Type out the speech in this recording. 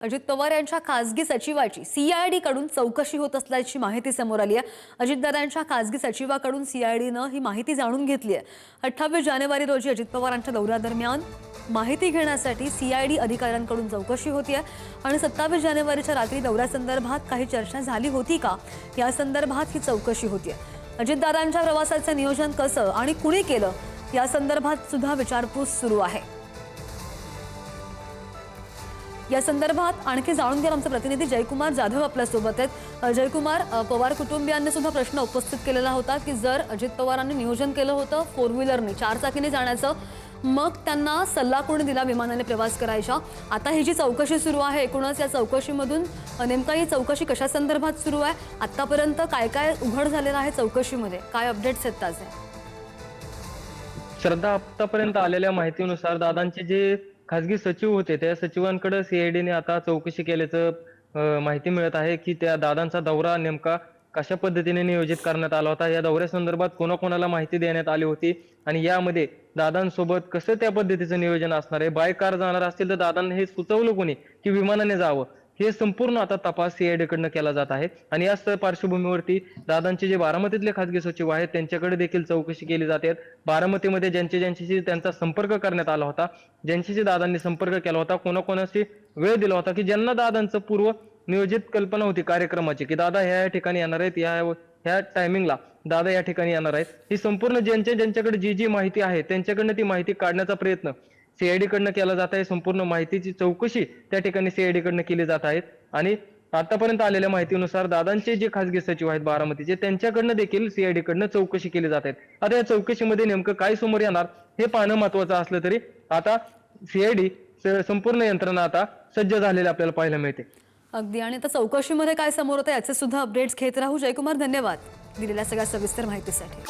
अजित पवार यांच्या खासगी सचिवाची सीआयडी कडून चौकशी होत असल्याची माहिती समोर आली आहे. अजितदादांच्या खासगी सचिवाकडून सीआयडीनं ही माहिती जाणून घेतली आहे. अठ्ठावीस जानेवारी रोजी अजित पवारांच्या दौऱ्यादरम्यान माहिती घेण्यासाठी सीआयडी अधिकाऱ्यांकडून चौकशी होती आहे. आणि सत्तावीस जानेवारीच्या रात्री दौऱ्यासंदर्भात काही चर्चा झाली होती का? या संदर्भात ही चौकशी होती आहे. अजितदादांच्या प्रवासाचं नियोजन कसं आणि कुणी केलं? या संदर्भात सुद्धा विचारपूस सुरू आहे. या संदर्भात आणखी जाणून घ्या आमचे प्रतिनिधी जयकुमार जाधव आपल्यासोबत आहेत. जयकुमार पवार कुटुंबियांनी सुद्धा प्रश्न उपस्थित केलेला होता की जर अजित पवारांनी नियोजन केलं होतं फोर व्हीलरने चार चाकीने जाण्याचं मग त्यांना सल्ला कोणी दिला विमानाने प्रवास करायचा आता ही जी चौकशी सुरू आहे एकूणच या चौकशीमधून नेमका ही चौकशी कशा संदर्भात सुरू आहे? आतापर्यंत काय काय उघड झालेलं आहे चौकशीमध्ये? काय अपडेट्स आहेत ताजे श्रद्धा आतापर्यंत आलेल्या माहितीनुसार दादांचे जे खासगी सचिव होते. त्या सचिवांकडे सीआयडीने आता चौकशी केल्याचं माहिती मिळत आहे की त्या दादांचा दौरा नेमका कशा पद्धतीने नियोजित करण्यात आला होता? या दौऱ्यासंदर्भात कोणाकोणाला माहिती देण्यात आली होती? आणि यामध्ये दादांसोबत कसं त्या पद्धतीचं नियोजन असणार आहे? बाय कार जाणार असतील तर दादांना हे सुचवलं कोणी की विमानाने जावं? हे संपूर्ण आता तपास सीआयडी कडनं केला जात आहे. आणि याच पार्श्वभूमीवरती दादांचे जे बारामतीतले खासगी सचिव आहेत त्यांच्याकडे देखील चौकशी केली जाते. बारामतीमध्ये ज्यांचे ज्यांच्याशी त्यांचा संपर्क करण्यात आला होता ज्यांच्याशी दादांनी संपर्क केला होता कोणाकोणाशी वेळ दिला होता की ज्यांना दादांचं पूर्व नियोजित कल्पना होती कार्यक्रमाची की दादा ह्या या ठिकाणी येणार आहेत या ह्या टायमिंगला दादा या ठिकाणी येणार आहेत. ही संपूर्ण ज्यांच्या ज्यांच्याकडे जी जी माहिती आहे त्यांच्याकडनं ती माहिती काढण्याचा प्रयत्न सीआयडी कडनं केला जात आहे संपूर्ण माहितीची चौकशी त्या ठिकाणी सीआयडी कडनं केली जात आहे आणि आतापर्यंत आलेल्या माहितीनुसार दादांचे जे खासगी सचिव आहेत बारामतीचे त्यांच्याकडनं देखील सीआयडी कडनं चौकशी केली जात आहे आता या चौकशीमध्ये नेमकं काय समोर येणार हे पाहणं महत्वाचं असलं तरी आता सीआयडी संपूर्ण यंत्रणा आता सज्ज झालेली आपल्याला पाहायला मिळते. अगदी. आणि आता चौकशीमध्ये काय समोर होतं याचे सुद्धा अपडेट्स घेत राहू. जयकुमार धन्यवाद दिलेल्या सगळ्या सविस्तर माहितीसाठी.